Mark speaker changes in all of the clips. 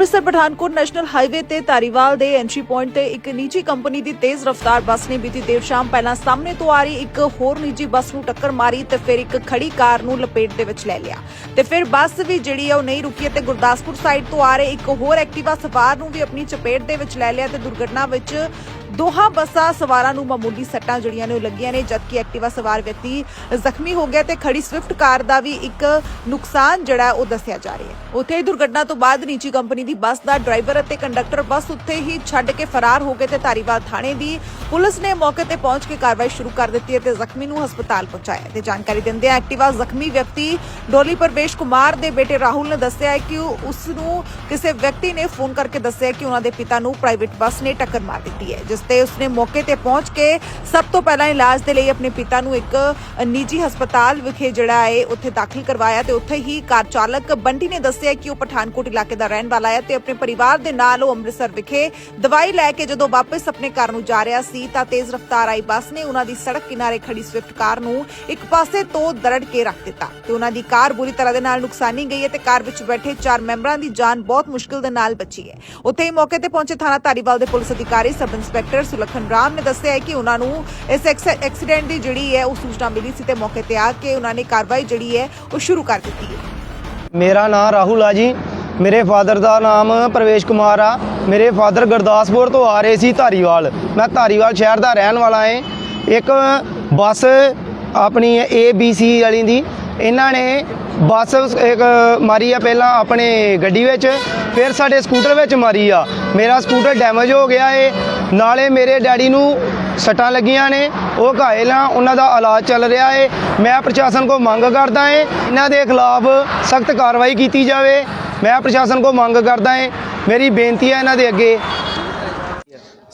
Speaker 1: Amritsar Pathankot national highway ਤੇ ਧਾਰੀਵਾਲ ਦੇ entry point ਤੇ ਇੱਕ ਨਿੱਜੀ ਕੰਪਨੀ ਦੀ ਤੇਜ਼ ਰਫ਼ਤਾਰ ਬੱਸ ਨੇ ਬੀਤੀ ਦੇਰ ਸ਼ਾਮ ਪਹਿਲਾਂ ਸਾਹਮਣੇ ਤੋਂ ਆ ਰਹੀ ਇੱਕ ਹੋਰ ਨਿੱਜੀ ਬੱਸ ਨੂੰ ਟੱਕਰ ਮਾਰੀ ਤੇ ਫਿਰ ਇੱਕ ਖੜੀ ਕਾਰ ਨੂੰ ਲਪੇਟ ਦੇ ਵਿੱਚ ਲੈ ਲਿਆ। ਤੇ ਫਿਰ ਬੱਸ ਵੀ ਜਿਹੜੀ ਹੈ ਉਹ ਨਹੀਂ ਰੁਕੀ ਤੇ ਗੁਰਦਾਸਪੁਰ ਸਾਈਡ ਤੋਂ ਆ ਰਹੇ ਇੱਕ ਹੋਰ ਐਕਟਿਵਾ ਸਵਾਰ ਨੂੰ ਵੀ ਆਪਣੀ ਚਪੇਟ ਦੇ ਵਿੱਚ ਲੈ ਲਿਆ ਤੇ ਦੁਰਘਟਨਾ ਵਿੱਚ ਦੋਹਾਂ ਬੱਸਾਂ ਸਵਾਰਾਂ ਨੂੰ ਮਾਮੂਲੀ ਸੱਟਾਂ ਜਿਹੜੀਆਂ ਨੇ ਉਹ ਲੱਗੀਆਂ ਨੇ, ਜਦਕਿ ਐਕਟਿਵਾ ਸਵਾਰ ਵਿਅਕਤੀ ਜ਼ਖਮੀ ਹੋ ਗਿਆ ਤੇ ਖੜੀ ਸਵਿਫਟ ਕਾਰ ਦਾ ਵੀ ਇੱਕ ਨੁਕਸਾਨ ਜਿਹੜਾ ਉਹ ਦੱਸਿਆ ਜਾ ਰਿਹਾ ਹੈ। ਉੱਥੇ ਹੀ ਦੁਰਘਟਨਾ ਤੋਂ ਬਾਅਦ ਨਿੱਜੀ ਕੰਪਨੀ ਦੀ ਬੱਸ ਦਾ ਡਰਾਈਵਰ ਅਤੇ ਕੰਡਕਟਰ ਬੱਸ ਉੱਥੇ ਹੀ ਛੱਡ ਕੇ ਫਰਾਰ ਹੋ ਗਏ ਤੇ ਧਾਰੀਵਾਲ ਥਾਣੇ ਦੀ ਪੁਲਿਸ ਨੇ ਮੌਕੇ ਤੇ ਪਹੁੰਚ ਕੇ ਕਾਰਵਾਈ ਸ਼ੁਰੂ ਕਰ ਦਿੱਤੀ ਹੈ ਤੇ ਜ਼ਖਮੀ ਨੂੰ ਹਸਪਤਾਲ ਪਹੁੰਚਾਇਆ ਤੇ ਜਾਣਕਾਰੀ ਦਿੰਦਿਆਂ ਐਕਟਿਵਾ ਜ਼ਖਮੀ ਵਿਅਕਤੀ ਡੋਲੀ ਪਰਵੇਸ਼ ਕੁਮਾਰ ਦੇ ਬੇਟੇ ਰਾਹੁਲ ਨੇ ਦੱਸਿਆ ਹੈ ਕਿ ਉਸ ਨੂੰ ਕਿਸੇ ਵਿਅਕਤੀ ਨੇ ਫੋਨ ਕਰਕੇ ਦੱਸਿਆ ਕਿ ਉਹਨਾਂ ਦੇ ਪਿਤਾ ਨੂੰ ਪ੍ਰਾਈਵੇਟ ਬੱਸ ਨੇ ਟੱਕਰ ਮਾਰ ਦਿੱਤੀ ਹੈ, ਜਿਸ ਤੇ ਉਸਨੇ ਮੌਕੇ ਤੇ ਪਹੁੰਚ ਕੇ ਸਭ ਤੋਂ ਪਹਿਲਾਂ ਇਲਾਜ ਦੇ ਲਈ ਆਪਣੇ ਪਿਤਾ ਨੂੰ ਇੱਕ ਨਿੱਜੀ ਹਸਪਤਾਲ ਵਿਖੇ ਜਿਹੜਾ ਹੈ ਉੱਥੇ ਦਾਖਲ ਕਰਵਾਇਆ ਤੇ ਉੱਥੇ ਹੀ ਕਾਰ ਚਾਲਕ ਬੰਟੀ ਨੇ ਦੱਸਿਆ ਕਿ ਉਹ ਪਠਾਨਕੋਟ ਇਲਾਕੇ ਦਾ ਰਹਿਣ ਵਾਲਾ ਹੈ ਤੇ ਆਪਣੇ ਪਰਿਵਾਰ ਦੇ ਨਾਲ ਉਹ ਅੰਮ੍ਰਿਤਸਰ ਵਿਖੇ ਦਵਾਈ ਲੈ ਕੇ ਜਦੋਂ ਵਾਪਸ ਆਪਣੇ ਘਰ ਨੂੰ ਜਾ ਰਿਹਾ ਸੀ ਤਾਂ ਤੇਜ਼ ਰਫ਼ਤਾਰ ਆਈ ਬੱਸ ਨੇ ਉਹਨਾਂ ਦੀ ਸੜਕ ਕਿਨਾਰੇ ਖੜੀ ਸਵਿਫਟ ਕਾਰ ਨੂੰ ਇੱਕ ਪਾਸੇ ਤੋਂ ਦਰੜ ਕੇ ਰੱਖ ਦਿੱਤਾ ਤੇ ਉਹਨਾਂ ਦੀ ਕਾਰ ਬੁਰੀ ਤਰ੍ਹਾਂ ਦੇ ਨਾਲ ਨੁਕਸਾਨੀ ਗਈ ਹੈ ਤੇ ਕਾਰ ਵਿੱਚ ਬੈਠੇ ਚਾਰ ਮੈਂਬਰਾਂ ਦੀ ਜਾਨ ਬਹੁਤ ਮੁਸ਼ਕਿਲ ਦੇ ਨਾਲ ਬਚੀ ਹੈ। ਉੱਥੇ ਹੀ ਮੌਕੇ ਤੇ ਪਹੁੰਚੇ ਥਾਣਾ ਧਾਰੀਵਾਲ ਦੇ ਪੁਲਿਸ ਅਧਿਕਾਰੀ ਸਬ ਇੰਸਪੈਕਟਰ ਸੁਲੱਖਣ ਰਾਮ ਨੇ ਦੱਸਿਆ ਹੈ ਕਿ ਉਹਨਾਂ ਨੂੰ ਇਸ ਐਕਸੀਡੈਂਟ ਦੀ ਜਿਹੜੀ ਹੈ, ਉਹ ਸੂਚਨਾ ਮਿਲੀ ਸੀ ਤੇ ਮੌਕੇ ਤੇ ਆ ਕੇ ਉਹਨਾਂ ਨੇ ਕਾਰਵਾਈ ਜਿਹੜੀ ਹੈ, ਉਹ ਸ਼ੁਰੂ ਕਰ ਦਿੱਤੀ ਹੈ।
Speaker 2: ਮੇਰਾ ਨਾਮ ਰਾਹੁਲ ਆ ਜੀ। ਮੇਰੇ ਫਾਦਰ ਦਾ ਨਾਮ ਪ੍ਰਵੇਸ਼ ਕੁਮਾਰ ਆ। ਮੇਰੇ ਫਾਦਰ ਗੁਰਦਾਸਪੁਰ ਤੋਂ ਆ ਰਹੇ ਸੀ ਧਾਰੀਵਾਲ। ਮੈਂ ਧਾਰੀਵਾਲ ਸ਼ਹਿਰ ਦਾ ਰਹਿਣ ਵਾਲਾ ਏ ਇੱਕ ਬੱਸ ਆਪਣੀ ਏ ਬੀ ਸੀ ਵਾਲੀ ਦੀ ਇਹਨਾਂ ਨੇ ਬੱਸ ਇੱਕ ਮਾਰੀ ਆ ਪਹਿਲਾਂ ਆਪਣੇ ਗੱਡੀ ਵਿੱਚ, ਫਿਰ ਸਾਡੇ ਸਕੂਟਰ ਵਿੱਚ ਮਾਰੀ ਆ। ਮੇਰਾ ਸਕੂਟਰ ਡੈਮੇਜ ਹੋ ਗਿਆ ਏ। ਨਾਲੇ ਮੇਰੇ ਡੈਡੀ ਨੂੰ ਸੱਟਾਂ ਲੱਗੀਆਂ ਨੇ। ਉਹ ਘਾਇਲ ਆ, ਉਹਨਾਂ ਦਾ ਇਲਾਜ ਚੱਲ ਰਿਹਾ ਏ। ਮੈਂ ਪ੍ਰਸ਼ਾਸਨ ਕੋ ਮੰਗ ਕਰਦਾ ਏ, ਇਹਨਾਂ ਦੇ ਖਿਲਾਫ ਸਖਤ ਕਾਰਵਾਈ ਕੀਤੀ ਜਾਵੇ। ਮੈਂ ਪ੍ਰਸ਼ਾਸਨ ਕੋ ਮੰਗ ਕਰਦਾ ਏ। ਮੇਰੀ ਬੇਨਤੀ ਹੈ ਇਹਨਾਂ ਦੇ ਅੱਗੇ।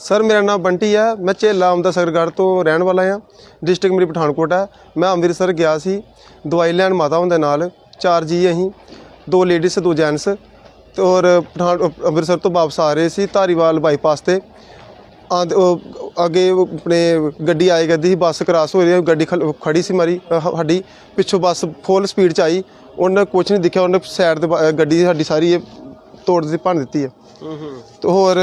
Speaker 3: ਸਰ, ਮੇਰਾ ਨਾਮ ਬੰਟੀ ਹੈ। ਮੈਂ ਝੇਲਾ ਆਮਦਾ ਸਰਗੜ ਤੋਂ ਰਹਿਣ ਵਾਲਾ ਹਾਂ। ਡਿਸਟ੍ਰਿਕਟ ਮੇਰੀ ਪਠਾਨਕੋਟ ਹੈ। ਮੈਂ ਅੰਮ੍ਰਿਤਸਰ ਗਿਆ ਸੀ। ਦਵਾਈ ਲੈਣ ਮਾਤਾ ਹੁੰਦੇ ਨਾਲ। ਚਾਰ ਜੀ ਅਸੀਂ। ਦੋ ਲੇਡੀਜ਼ ਦੋ ਜੈਂਟਸ ਤੇ ਔਰ ਪਠਾਨ, ਅੰਮ੍ਰਿਤਸਰ ਤੋਂ ਵਾਪਸ ਆ ਰਹੇ ਸੀ ਧਾਰੀਵਾਲ ਬਾਈਪਾਸ ਤੇ। ਆਂਦ ਉਹ ਅੱਗੇ ਆਪਣੇ ਗੱਡੀ ਆਏ ਕਰਦੀ ਸੀ, ਬੱਸ ਕ੍ਰਾਸ ਹੋ ਰਹੀ ਹੈ। ਗੱਡੀ ਖਲ- ਖੜੀ ਸੀ ਮਾਰੀ ਸਾਡੀ। ਪਿੱਛੋਂ ਬੱਸ ਫੁੱਲ ਸਪੀਡ ਚ ਆਈ। ਉਹਨੇ ਕੁਝ ਨਹੀਂ ਦਿਖਿਆ। ਉਹਨੇ ਸਾਈਡ ਤੇ ਗੱਡੀ ਸਾਡੀ ਸਾਰੀ ਇਹ ਤੋੜ ਦਿੱਤੀ ਭੰਨ ਦਿੱਤੀ ਹੈ ਤੇ ਹੋਰ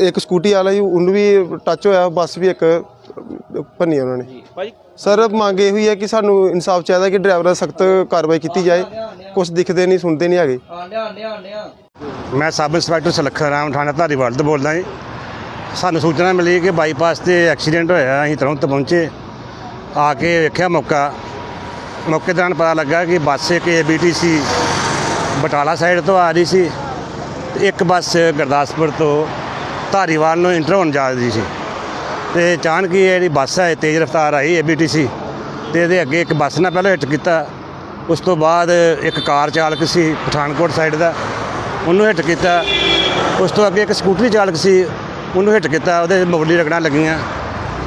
Speaker 3: ਇੱਕ ਸਕੂਟੀ ਵਾਲਾ ਜੀ ਉਹਨੂੰ ਵੀ ਟੱਚ ਹੋਇਆ ਬੱਸ ਵੀ ਇੱਕ ਭੰਨੀ ਉਹਨਾਂ ਨੇ।
Speaker 4: ਭਾਜੀ?
Speaker 3: ਸਰ ਮੰਗ ਇਹ ਹੋਈ ਹੈ ਕਿ ਸਾਨੂੰ ਇਨਸਾਫ ਚਾਹੀਦਾ ਕਿ ਡਰਾਈਵਰਾਂ ਸਖਤ ਕਾਰਵਾਈ ਕੀਤੀ ਜਾਏ। ਕੁਝ ਦਿਖਦੇ ਨਹੀਂ ਸੁਣਦੇ ਨਹੀਂ ਹੈਗੇ।
Speaker 4: ਮੈਂ ਸਬ ਇੰਸਪੈਕਟਰ ਸੁਲੱਖਣ ਰਾਮ ਥਾਣਾ ਧਾਰੀਵਾਲ ਤੋਂ ਬੋਲਦਾ ਜੀ। ਸਾਨੂੰ ਸੂਚਨਾ ਮਿਲੀ ਕਿ ਬਾਈਪਾਸ ਤੇ ਐਕਸੀਡੈਂਟ ਹੋਇਆ ਅਸੀਂ ਤੁਰੰਤ ਪਹੁੰਚੇ। ਆ ਕੇ ਵੇਖਿਆ ਮੌਕਾ। ਮੌਕੇ ਦੌਰਾਨ ਪਤਾ ਲੱਗਾ ਕਿ ਬੱਸ ਇੱਕ ਏਬੀਟੀਸੀ ਬਟਾਲਾ ਸਾਈਡ ਤੋਂ ਆ ਰਹੀ ਸੀ। ਤੇ ਇੱਕ ਬੱਸ ਗੁਰਦਾਸਪੁਰ ਤੋਂ ਧਾਰੀਵਾਲ ਨੂੰ ਇੰਟਰ ਹੋਣ ਜਾ ਰਹੀ ਸੀ ਤੇ ਅਚਾਨਕ ਹੀ ਜਿਹੜੀ ਬੱਸ ਹੈ ਤੇਜ਼ ਰਫ਼ਤਾਰ ਆਈ ਏਬੀਟੀਸੀ ਤੇ ਇਹਦੇ ਅੱਗੇ ਇੱਕ ਬੱਸ ਨਾਲ ਪਹਿਲਾਂ ਹਿੱਟ ਕੀਤਾ। ਉਸ ਤੋਂ ਬਾਅਦ ਇੱਕ ਕਾਰ ਚਾਲਕ ਸੀ ਪਠਾਨਕੋਟ ਸਾਈਡ ਦਾ, ਉਹਨੂੰ ਹਿੱਟ ਕੀਤਾ। ਉਸ ਤੋਂ ਅੱਗੇ ਇੱਕ ਸਕੂਟਰੀ ਚਾਲਕ ਸੀ, ਉਹਨੂੰ ਹਿੱਟ ਕੀਤਾ, ਉਹਦੇ ਮੁਗਲੀ ਰਗੜਾਂ ਲੱਗੀਆਂ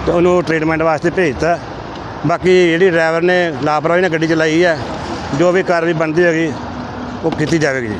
Speaker 4: ਤੇ ਉਹਨੂੰ ਟ੍ਰੀਟਮੈਂਟ ਵਾਸਤੇ ਭੇਜਤਾ ਬਾਕੀ ਜਿਹੜੀ ਡਰਾਈਵਰ ਨੇ ਲਾਪਰਵਾਹੀ ਨਾਲ ਗੱਡੀ ਚਲਾਈ ਹੈ ਜੋ ਵੀ ਕਾਰਵਾਈ ਬਣਦੀ ਹੋਗੀ, ਉਹ ਕੀਤੀ ਜਾਵੇਗੀ ਜੀ।